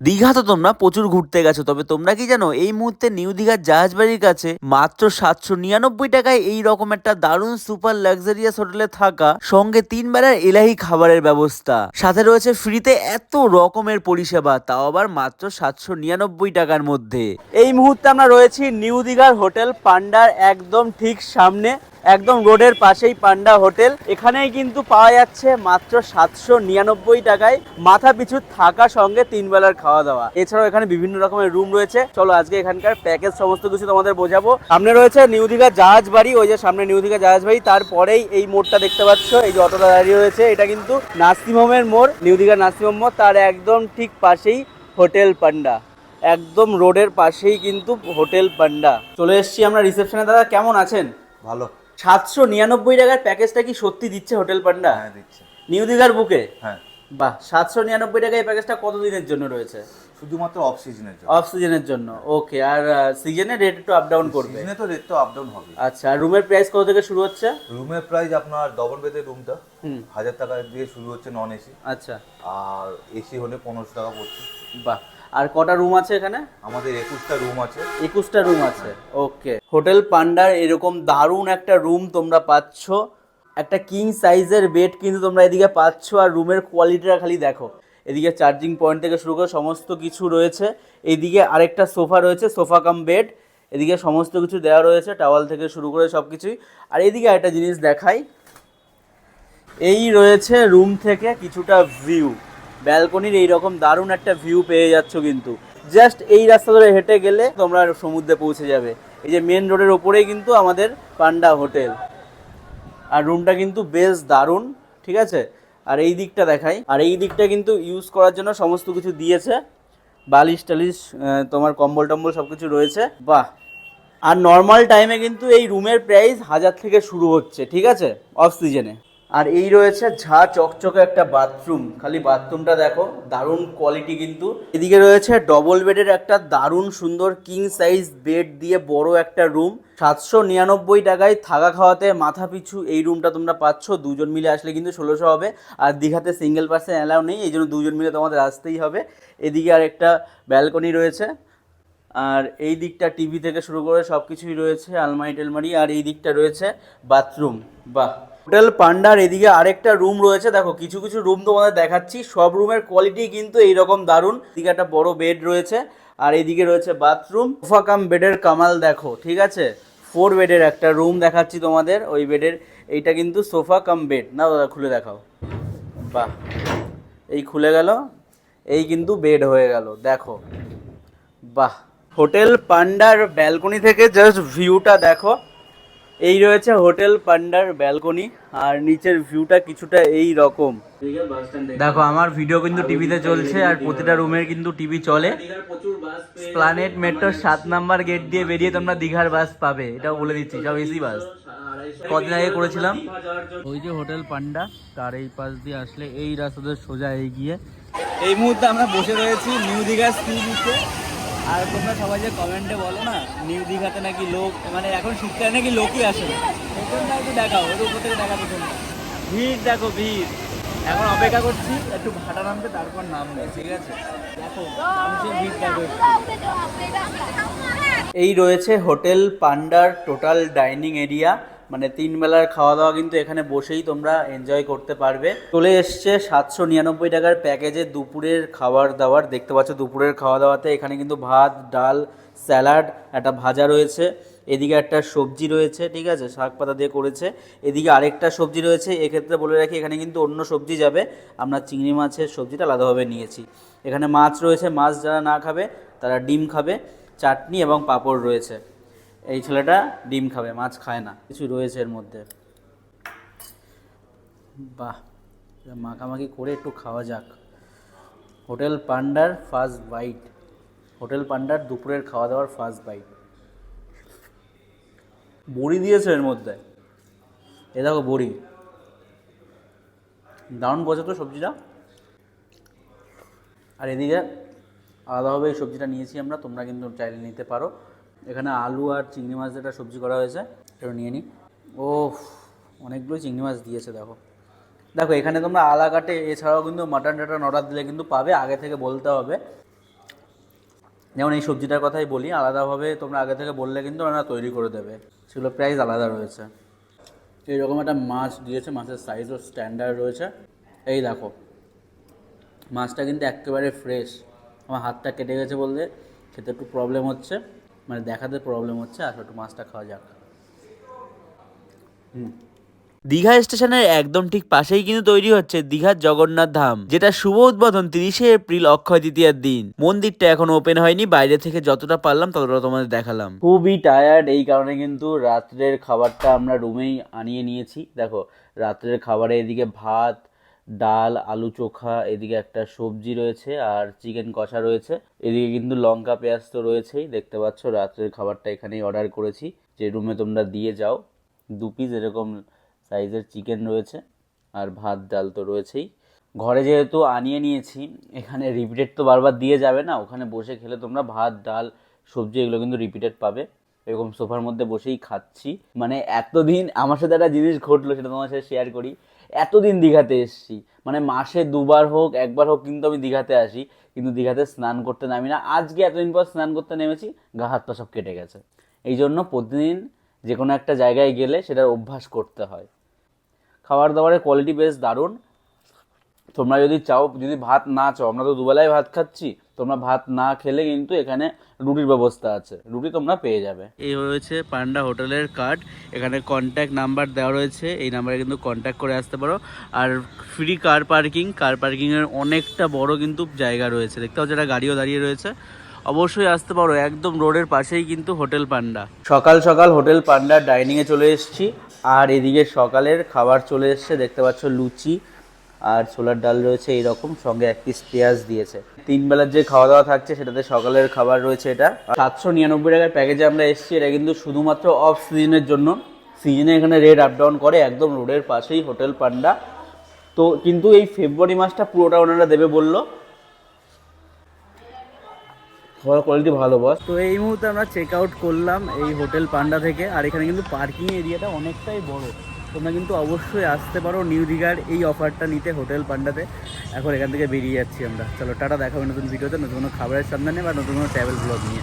দীঘা তো তোমরা প্রচুর ঘুরতে গেছো, তবে তোমরা কি জানো, এই মুহূর্তে নিউ দীঘার জাহাজবাড়ির কাছে মাত্র সাতশো নিরানব্বই টাকায় এই রকম একটা দারুণ সুপার লাক্সারিয়াস হোটেলে থাকা সঙ্গে তিন বেলার এলাহি খাবারের ব্যবস্থা। সাথে রয়েছে ফ্রিতে এত রকমের পরিষেবা, তাও আবার মাত্র সাতশো নিরানব্বই টাকার মধ্যে। এই মুহূর্তে আমরা রয়েছি নিউ দীঘার হোটেল পান্ডার একদম ঠিক সামনে। একদম রোডের পাশেই পান্ডা হোটেল। এখানেই কিন্তু পাওয়া যাচ্ছে মাত্র সাতশো নিরানব্বই টাকায়। মাথা পিছু থাকা সঙ্গে তিন বেলার খাওয়া দাওয়া। এছাড়াও এখানে বিভিন্ন রকমের রুম রয়েছে। চলো আজকে এখানকার প্যাকেজ সমস্ত কিছু তোমাদের বোঝাবো। সামনে রয়েছে নিউ দীঘা জাহাজ বাড়ি। ওই যে সামনে নিউ দীঘা জাহাজ বাড়ি। তারপরেই এই মোড়টা দেখতে পাচ্ছ। এই যে অটোটা দাঁড়িয়ে রয়েছে। এটা কিন্তু নাসিম হোমের মোড়। নিউ দীঘা নাসিম হোম মোড়। তার একদম ঠিক পাশেই হোটেল পান্ডা। একদম রোডের পাশেই কিন্তু হোটেল পান্ডা। চলে এসেছি আমরা রিসেপশনে দাদা, কেমন আছেন? ভালো। সাতশো নিরানব্বই টাকার প্যাকেজটা কি সত্যি দিচ্ছে হোটেল পান্ডা? হ্যাঁ দিচ্ছে। নিউ দীঘার বুকে হ্যাঁ। বাহ সাতশো নিরানব্বই টাকা এই প্যাকেজটা কত দিনের জন্য রয়েছে? শুধুমাত্র অফ সিজনের জন্য। অফ সিজনের জন্য ওকে আর সিজনে রেট একটু আপ ডাউন করবে। সিজনে তো রেট তো আপ ডাউন হবে। আচ্ছা আর রুমের প্রাইস কত থেকে শুরু হচ্ছে? রুমের প্রাইস আপনার ডবল বেডের রুমটা হুম। হাজার টাকা দিয়ে শুরু হচ্ছে নন এসি আচ্ছা। আর এসি হলে পনেরোশো টাকা পড়ছে। বাহ আর কটা রুম আছে এখানে? আমাদের একুশটা রুম আছে। একুশটা রুম আছে ওকে হোটেল পান্ডার এরকম দারুণ একটা রুম তোমরা পাচ্ছ। একটা কিং সাইজের বেড কিন্তু তোমরা এদিকে পাচ্ছ আর রুমের কোয়ালিটিটা খালি দেখো। এদিকে চার্জিং পয়েন্ট থেকে শুরু করে সমস্ত কিছু রয়েছে। এইদিকে আরেকটা সোফা রয়েছে সোফা কাম বেড এদিকে সমস্ত কিছু দেওয়া রয়েছে টাওয়াল থেকে শুরু করে সব কিছুই আর এদিকে একটা জিনিস দেখাই। এই রয়েছে রুম থেকে কিছুটা ভিউ ব্যালকনির এইরকম দারুণ একটা ভিউ পেয়ে যাচ্ছ কিন্তু। জাস্ট এই রাস্তা ধরে হেঁটে গেলে তোমরা সমুদ্রে পৌঁছে যাবে। এই যে মেন রোডের ওপরেই কিন্তু আমাদের পান্ডা হোটেল। আর রুমটা কিন্তু বেশ দারুণ, ঠিক আছে? আর এই দিকটা দেখাই। আর এই দিকটা কিন্তু ইউজ করার জন্য সমস্ত কিছু দিয়েছে। বালিশ টালিশ তোমার কম্বল টম্বল সব কিছু রয়েছে। বাহ! আর নর্মাল টাইমে কিন্তু এই রুমের প্রাইস হাজার থেকে শুরু হচ্ছে, ঠিক আছে? অফ সিজনে আর এই রয়েছে ঝা চকচকে একটা বাথরুম খালি বাথরুমটা দেখো, দারুণ কোয়ালিটি কিন্তু। এদিকে রয়েছে ডবল বেডের একটা দারুণ সুন্দর কিং সাইজ বেড দিয়ে বড় একটা রুম সাতশো নিরানব্বই টাকায় থাকা খাওয়াতে মাথা পিছু এই রুমটা তোমরা পাচ্ছ। দুজন মিলে আসলে কিন্তু ষোলোশো হবে। আর দীঘাতে সিঙ্গেল পার্সেন অ্যালাউ নেই, এই জন্য দুজন মিলে তোমাদের আসতেই হবে। এদিকে আর একটা ব্যালকনি রয়েছে। আর এই দিকটা টিভি থেকে শুরু করে সব কিছুই রয়েছে আলমারি টালমারি আর এই দিকটা রয়েছে বাথরুম বাহ! হোটেল পান্ডার, এদিকে আরেকটা রুম রয়েছে। দেখো, কিছু কিছু রুম তোমাদের দেখাচ্ছি। সব রুমের কোয়ালিটি কিন্তু এইরকম দারুণ। এদিকে একটা বড় বেড রয়েছে, আর এদিকে রয়েছে বাথরুম সোফা কাম বেডের কামাল দেখো, ঠিক আছে? ফোর বেডের একটা রুম দেখাচ্ছি তোমাদের, ওই বেডের এইটা কিন্তু সোফা কাম বেড না দাদা, খুলে দেখাও। বাহ, এই খুলে গেল, এই কিন্তু বেড হয়ে গেল, দেখো। বাহ, হোটেল পান্ডার ব্যালকনি থেকে জাস্ট ভিউটা দেখো। এই রয়েছে হোটেল পান্ডার ব্যালকনি আর নিচের ভিউটা কিছুটা এই রকম। দেখো আমার ভিডিও কিন্তু টিভিতে চলছে আর প্রতিটা রুমের কিন্তু টিভি চলে। প্ল্যানেট মেট্রোর সাত নাম্বার গেট দিয়ে বেরিয়ে তোমরা দীঘার বাস পাবে এটাও বলে দিচ্ছি সব এসি বাস কদিন আগে করেছিলাম। ওই যে হোটেল পান্ডা তার এই পাশ দিয়ে আসলে এই রাস্তাতে সোজা এগিয়ে। এই মুহূর্তে আমরা বসে রয়েছি নিউ দীঘা সি বিচে আর তোমরা সবাই যে কমেন্টে বলো না, নিউ দীঘাতে নাকি লোক মানে এখন শীতকালে নাকি লোকই আসে না। একটু দেখাও ওর উপর থেকে দেখা পেছনটা ভিড়, দেখো ভিড়। এখন অপেক্ষা করছি, একটু ভাটা নামবে তারপর নামবে, ঠিক আছে? দেখো ভিড় দেখো এই রয়েছে হোটেল পান্ডার টোটাল ডাইনিং এরিয়া। মানে তিন বেলার খাওয়া দাওয়া কিন্তু এখানে বসেই তোমরা এনজয় করতে পারবে। চলে এসছে সাতশো নিরানব্বই টাকার প্যাকেজে দুপুরের খাবার দাবার। দেখতে পাচ্ছ দুপুরের খাওয়া দাওয়াতে এখানে কিন্তু ভাত, ডাল, স্যালাড, একটা ভাজা রয়েছে। এদিকে একটা সবজি রয়েছে, ঠিক আছে? শাক পাতা দিয়ে করেছে। এদিকে আরেকটা সবজি রয়েছে, এক্ষেত্রে বলে রাখি এখানে কিন্তু অন্য সবজি যাবে। আমরা চিংড়ি মাছের সবজিটা আলাদাভাবে নিয়েছি। এখানে মাছ রয়েছে, মাছ যারা না খাবে তারা ডিম খাবে, চাটনি এবং পাঁপড় রয়েছে। এই ছেলেটা ডিম খাবে, মাছ খায় না, কিছু রয়েছে এর মধ্যে। বাহ মাখামাখি করে একটু খাওয়া যাক। হোটেল পান্ডার ফার্স্ট বাইট। হোটেল পান্ডার দুপুরের খাওয়া দাওয়ার ফার্স্ট বাইট। বড়ি দিয়েছে এর মধ্যে। এ দেখো বড়ি। দারুণ বোঝে তো সবজিটা। আর এদিকে আলাদাভাবে এই সবজিটা নিয়েছি আমরা, তোমরা কিন্তু চাইলে নিতে পারো। এখানে আলু আর চিংড়ি মাছ যেটা সবজি করা হয়েছে সেটা নিয়ে নিই। ও অনেকগুলো চিংড়ি মাছ দিয়েছে, দেখো। দেখো, এখানে তোমরা আলা কাটে এছাড়াও কিন্তু মাটন টাটন অর্ডার দিলে কিন্তু পাবে, আগে থেকে বলতে হবে। যেমন এই সবজিটার কথাই বলি, আলাদাভাবে তোমরা আগে থেকে বললে কিন্তু ওরা তৈরি করে দেবে। সেগুলো প্রাইস আলাদা রয়েছে। এইরকম একটা মাছ দিয়েছে, মাছের সাইজও স্ট্যান্ডার্ড রয়েছে। এই দেখো, মাছটা কিন্তু একেবারে ফ্রেশ আমার হাতটা কেটে গেছে বলতে, খেতে একটু প্রবলেম হচ্ছে। মানে দেখাতে প্রবলেম হচ্ছে আসলে একটু মাছটা খাওয়া যাক। হুম। দীঘা স্টেশনের একদম ঠিক পাশেই কিন্তু তৈরি হচ্ছে দীঘার জগন্নাথ ধাম যেটা শুভ উদ্বোধন তিরিশে এপ্রিল অক্ষয় তৃতীয়ার দিন। মন্দিরটা এখন ওপেন হয়নি বাইরে থেকে যতটা পারলাম ততটা তোমাদের দেখালাম। খুবই টায়ার্ড এই কারণে কিন্তু রাত্রের খাবারটা আমরা রুমেই আনিয়ে নিয়েছি। দেখো রাত্রের খাবারে এদিকে ভাত ডাল, আলু চোখা, এদিকে একটা সবজি রয়েছে আর চিকেন কষা রয়েছে। এদিকে কিন্তু লঙ্কা, পেঁয়াজ তো রয়েছেই। দেখতে পাচ্ছ, রাত্রের খাবারটা এখানেই অর্ডার করেছি। যে রুমে তোমরা দিয়ে যাও। দু পিস এরকম সাইজের চিকেন রয়েছে আর ভাত, ডাল তো রয়েছেই। ঘরে যেহেতু আনিয়ে নিয়েছি, এখানে রিপিটেড তো বারবার দিয়ে যাবে না। ওখানে বসে খেলে তোমরা ভাত, ডাল, সবজি এগুলো কিন্তু রিপিটেড পাবে। এরকম সোফার মধ্যে বসেই খাচ্ছি। মানে এতদিন আমার সাথে একটা জিনিস ঘটলো, সেটা তোমার সাথে শেয়ার করি। এতদিন দীঘাতে এসেছি। মানে মাসে দুবার হোক, একবার হোক কিন্তু আমি দীঘাতে আসি। কিন্তু দীঘাতে স্নান করতে নামি না। আজকে এতদিন পর স্নান করতে নেমেছি, গা হাত পা সব কেটে গেছে। এই জন্য প্রতিদিন যে কোনো একটা জায়গায় গেলে সেটার অভ্যাস করতে হয়। খাবার দাবারের কোয়ালিটি বেশ দারুণ। তোমরা যদি চাও, যদি ভাত না চাও, আমরা তো দুবেলায় ভাত খাচ্ছি। তোমরা ভাত না খেলে কিন্তু এখানে রুটির ব্যবস্থা আছে। রুটি তোমরা পেয়ে যাবে। এই রয়েছে পান্ডা হোটেলের কার্ড। এখানে কন্ট্যাক্ট নাম্বার দেওয়া রয়েছে। এই নাম্বারে কিন্তু কন্ট্যাক্ট করে আসতে পারো। আর ফ্রি কার পার্কিং কার পার্কিংয়ের অনেকটা বড় কিন্তু জায়গা রয়েছে। দেখতে পাচ্ছ একটা গাড়িও দাঁড়িয়ে রয়েছে। অবশ্যই আসতে পারো। একদম রোডের পাশেই কিন্তু হোটেল পান্ডা। সকাল সকাল হোটেল পান্ডা ডাইনিংয়ে চলে এসেছি। আর এদিকে সকালের খাবার চলে এসছে। দেখতে পাচ্ছ লুচি আর ছোলার ডাল রয়েছে। এইরকম সঙ্গে এক পিস পেঁয়াজ দিয়েছে। তিন বেলার যে খাওয়া দাওয়া থাকছে, সেটাতে সকালের খাবার রয়েছে এটা। সাতশো নিরানব্বই টাকার প্যাকেজে আমরা এসেছি, এটা কিন্তু শুধুমাত্র অফ সিজনের জন্য। সিজনে এখানে রেট আপ ডাউন করে, একদম রোডের পাশেই হোটেল পান্ডা। তো কিন্তু এই ফেব্রুয়ারি মাসটা পুরোটা ওনারা দেবে বলল। খাবার কোয়ালিটি ভালো বস তো এই মুহূর্তে আমরা চেক আউট করলাম এই হোটেল পান্ডা থেকে, আর এখানে কিন্তু পার্কিং এরিয়াটা অনেকটাই বড়। তোমরা কিন্তু অবশ্যই আসতে পারো নিউ দীঘার এই অফারটা নিতে হোটেল পান্ডাতে। এখন এখান থেকে বেরিয়ে যাচ্ছি আমরা। চলো, টাটা দেখাবো নতুন ভিডিওতে নতুন কোনো খাবারের সন্ধানে বা নতুন কোনো ট্রাভেল ব্লগ নিয়ে।